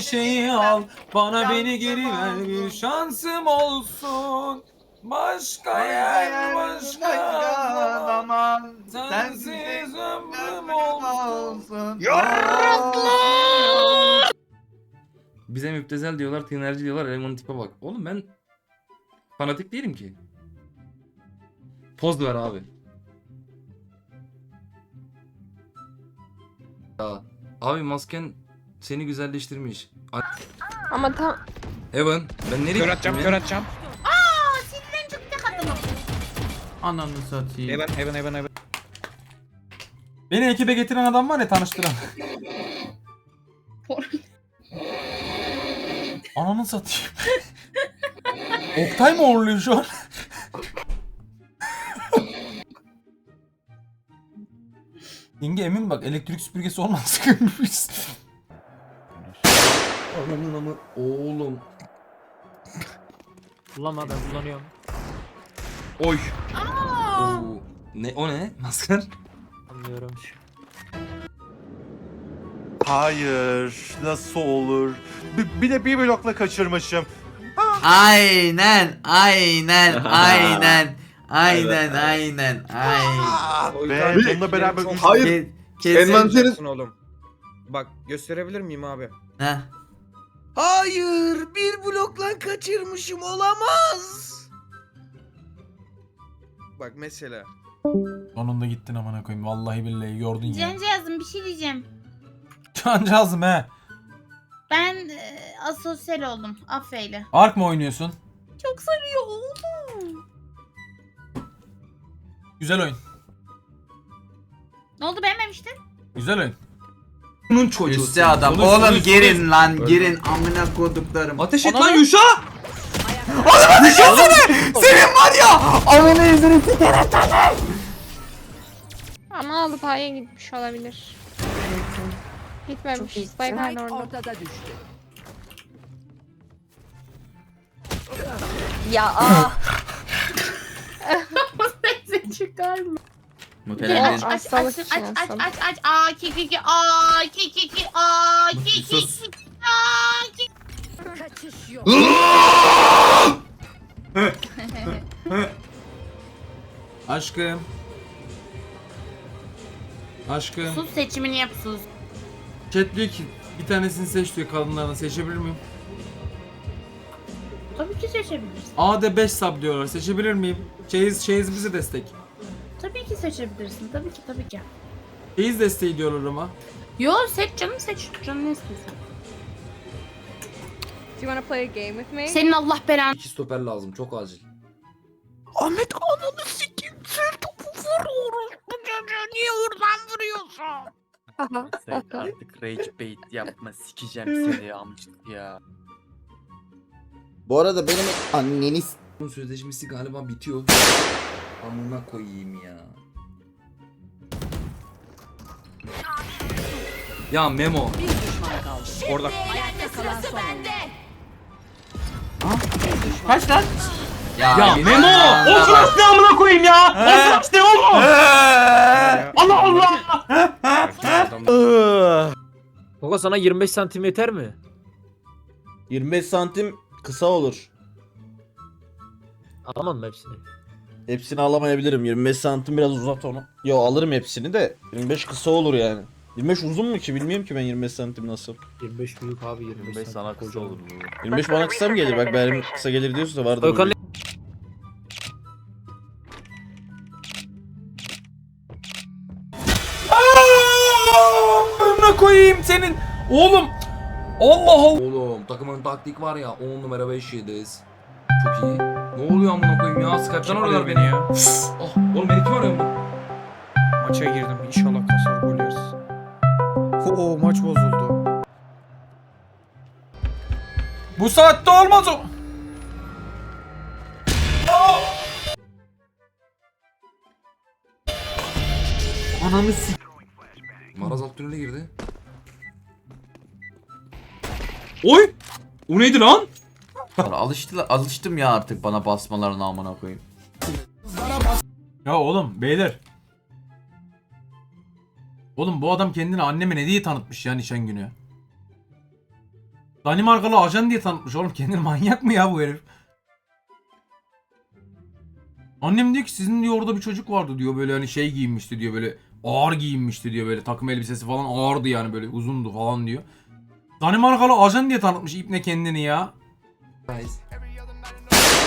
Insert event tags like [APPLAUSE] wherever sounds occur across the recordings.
her şeyi al. Bana beni geri ver bir şansım olsun. Başka yer başka zaman. Sensiz ömrüm olsun. Bize müptezel diyorlar, tinerci diyorlar, elemanın tipe bak. Oğlum ben fanatik değilim ki. Poz ver abi. Ya, abi masken seni güzelleştirmiş. A- Ama tam Evan, ben nereye Kör atacağım, gittim kör ya? atacağım. Ananı satayım. Evan, Evan, Evan, Evan. Beni ekibe getiren adam var ya tanıştıran. Ananı satayım. Oktay mı uğurluyor şu an? Yenge emin bak elektrik süpürgesi olmaz. [LAUGHS] Ananın amı oğlum. Ben kullanıyorum. Oy. Oo. Ne o ne? Maskar? Anlıyorum. Hayır, nasıl olur? Bir, bir de bir blokla kaçırmışım. Aynen, aynen, [LAUGHS] aynen. Aynen, aynen, ay. Ah Oy, be, kardeşim, bununla beraber Hayır. Ke- kesin. Envanterin oğlum. Bak gösterebilir miyim abi? Heh. Hayır, bir blokla kaçırmışım olamaz. Bak mesela. Sonunda gittin amına koyayım. Vallahi billahi gördün ya. Cancağızım bir şey diyeceğim. Cancağızım he. Ben e, asosyal oldum. Affeyle. Ark mı oynuyorsun? Çok sarıyor oğlum. Güzel oyun. Ne oldu beğenmemiştin? Güzel oyun. Bunun çocuğu. Üstte adam. Konuş, Oğlum konuş, girin lan, girin amına koduklarım. Ateş et lan Yuşa! Senin var ya! Amına yüzünü sikerim. ama alıp A'ya gitmiş olabilir. Gitmemiş. Spike hala orada. Ya aa. [LAUGHS] Neyse çıkarma. Muhtemelen Aç aç aç aç aç aç aç aç aa ki ki ki aa ki ki ki aa ki ki Sus. ki aa ki Kaçış yok. [LAUGHS] Aşkım. Aşkım. sus seçimini yap sus. Chat diyor ki bir tanesini seç diyor kadınlardan seçebilir miyim? Tabii ki seçebilirsin. A'da 5 sub diyorlar seçebilir miyim? Çeyiz, çeyiz bize destek. Seçebilirsin. Tabii ki tabii ki. Çeyiz desteği diyorlar ama. Yo seç canım seç. Canım ne istiyorsan. Do you wanna play a game with me? Senin Allah belanı. İki stoper lazım çok acil. Ahmet ananı sikim. Sır topu vuruyoruz. Bu çocuğu niye hırdan vuruyorsun? [LAUGHS] Sen artık rage bait yapma sikeceğim seni amcık ya. Bu arada benim anneniz Bunun sözleşmesi galiba bitiyor. Amına koyayım ya. Ya Memo. Orada. Kaç lan? Ya git Memo! lan. O Tamam. ne amına koyayım ya? O kaç ne oğlum? Allah Allah! Koko sana 25 santim yeter mi? 25 santim kısa olur. Alamam mı hepsini? Hepsini alamayabilirim. 25 santim biraz uzat onu. Yo alırım hepsini de 25 kısa olur yani. 25 uzun mu ki? Bilmiyorum ki ben 25 santim nasıl. 25 büyük abi 25, 25 santim sana kısa kocaman. olur bu. 25 bana kısa mı gelir? Bak benim kısa gelir diyorsa vardır. Okan bir- Amına koyayım senin. Oğlum. Allah Allah. Oğlum takımın taktik var ya 10 numara 5 yediz. Çok iyi. Ne oluyor amına koyayım ya? Skype'tan Kim arıyorlar arıyor beni. ya? Oh, oğlum beni kim arıyor mu? Maça girdim. İnşallah kasar. Oo maç bozuldu. Bu saatte olmaz o. Ananı s**. Maraz alt tünele girdi. Oy! O neydi lan? Alıştı, alıştım ya artık bana basmalarına amına koyayım. Ya oğlum beyler. Oğlum bu adam kendini anneme ne diye tanıtmış ya nişan günü. Danimarkalı ajan diye tanıtmış oğlum. [LAUGHS] Kendini manyak mı ya bu herif? Annem diyor ki sizin diyor orada bir çocuk vardı diyor böyle hani şey giyinmişti diyor böyle ağır giyinmişti diyor böyle takım elbisesi falan ağırdı yani böyle uzundu falan diyor. Danimarkalı ajan diye tanıtmış ipne kendini ya.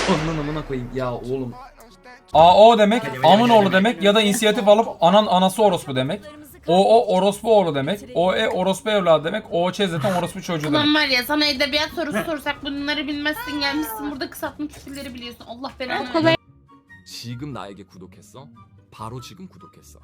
Ondan amına koyayım ya oğlum. AO demek amın oğlu demek ya da inisiyatif alıp anan anası orospu demek. OO orospu oğlu demek. OE orospu evladı demek. OÇ zaten orospu çocuğu demek. Ulan var ya sana edebiyat sorusu sorsak bunları bilmezsin gelmişsin burada kısaltma küfürleri biliyorsun. Allah belanı Okula versin. 지금 나에게 구독했어? 바로 지금 구독했어.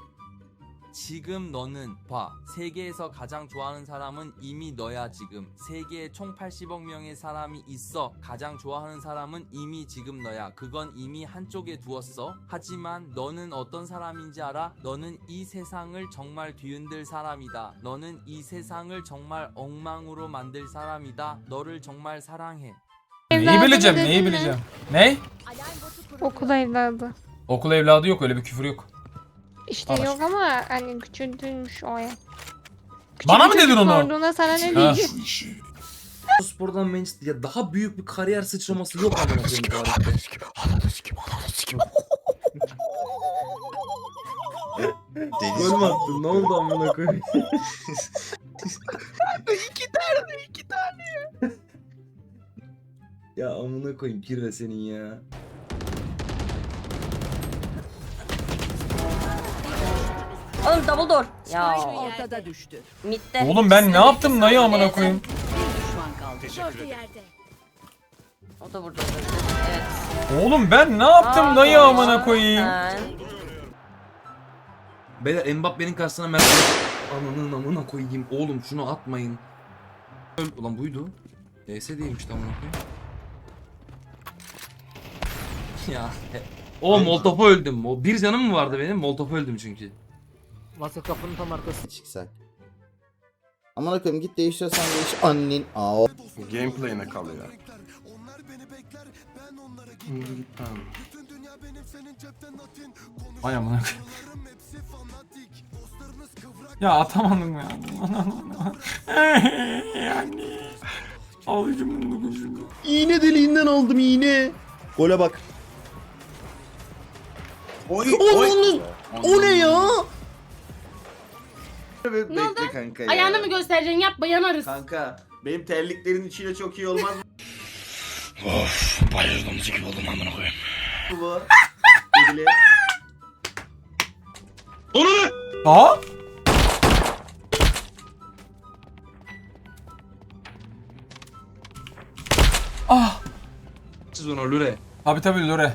지금 너는 봐 세계에서 가장 좋아하는 사람은 이미 너야 지금 세계에 총 80억 명의 사람이 있어 가장 좋아하는 사람은 이미 지금 너야 그건 이미 한쪽에 두었어 하지만 너는 어떤 사람인지 알아? 너는 이 세상을 정말 뒤흔들 사람이다 너는 이 세상을 정말 엉망으로 만들 사람이다 너를 정말 사랑해 Neyi bileceğim, neyi bileceğim. Ne? Okul evladı. Okul evladı yok öyle bir küfür yok. İşte Anlaş- yok ama hani küçüldürmüş o ya. Bana mı Küçük dedin çocuk onu? Sorduğuna sana ne Ha. diyeyim? Spordan Manchester ya daha büyük bir kariyer sıçraması yok amına koyayım bu tarihte. Ananı sikim, ananı sikim, ananı sikim. Deniz. Gol mü attın? Ne oldu amına koyayım? iki tane, iki tane. ya amına koyayım kirve senin ya. Double door. Ya ortada düştü. midde. Oğlum ben ne yaptım dayı amına koyayım? Bir düşman kaldı. O da burada olabilir. Evet. Oğlum ben ne yaptım Aa, dayı amına koyayım? Sen- Beyler Mbappe'nin karşısına Mert Ananın amına koyayım. Oğlum şunu atmayın. Öl- Ulan buydu. DS değilmiş tam amına koyayım. ya. O Molotof'a öldüm. O bir canım mı vardı benim? Molotof'a öldüm çünkü. Masa kapının tam arkası. Çıksak. Aman koyayım git değiştirsen değiş annen. Aa. Gameplay'ine kalıyor. Ay amına koyayım. ya atamadım ya. yani. Ağlayacağım bunu koşuyorum. İğne deliğinden aldım iğne. Gole bak. Oy, Onun, o ne ya? Ne oldu? Ayağını mı göstereceksin? Yapma yanarız. Kanka benim terliklerin içiyle çok iyi olmaz mı Bayıldım sikim oldum amına koyayım. bu? Sevgili. Aa? Ah. Siz ona lüre. Abi tabii lüre.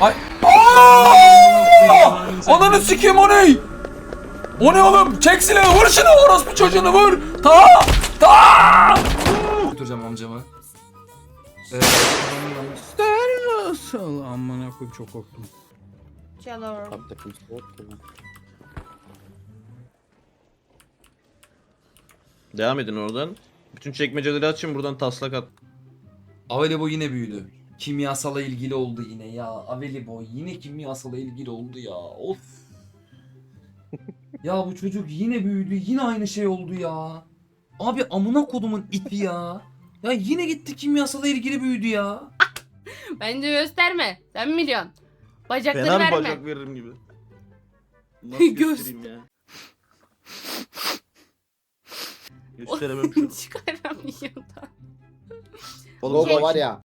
Ay. Aa! Ananı sikeyim o ne? O ne oğlum? Çek silahı vur şunu orospu çocuğunu vur. Ta ta. Götüreceğim amcamı. Ee, Nasıl amına koyayım çok korktum. Çalor. Abi takım spor tamam. Devam edin oradan. Bütün çekmeceleri açın buradan taslak at. Avelibo yine büyüdü. Kimyasala ilgili oldu yine ya. Avelibo yine kimyasala ilgili oldu ya. Of. [LAUGHS] ya bu çocuk yine büyüdü. Yine aynı şey oldu ya. Abi amına kodumun iti ya. Ya yine gitti kimyasala ilgili büyüdü ya. Bence gösterme. Sen biliyorsun. Bacakları Fena bir verme. bacak veririm gibi. [LAUGHS] Nasıl göstereyim ya? [LAUGHS] Gösteremem şu. Çıkaramıyor da. Oğlum var ya.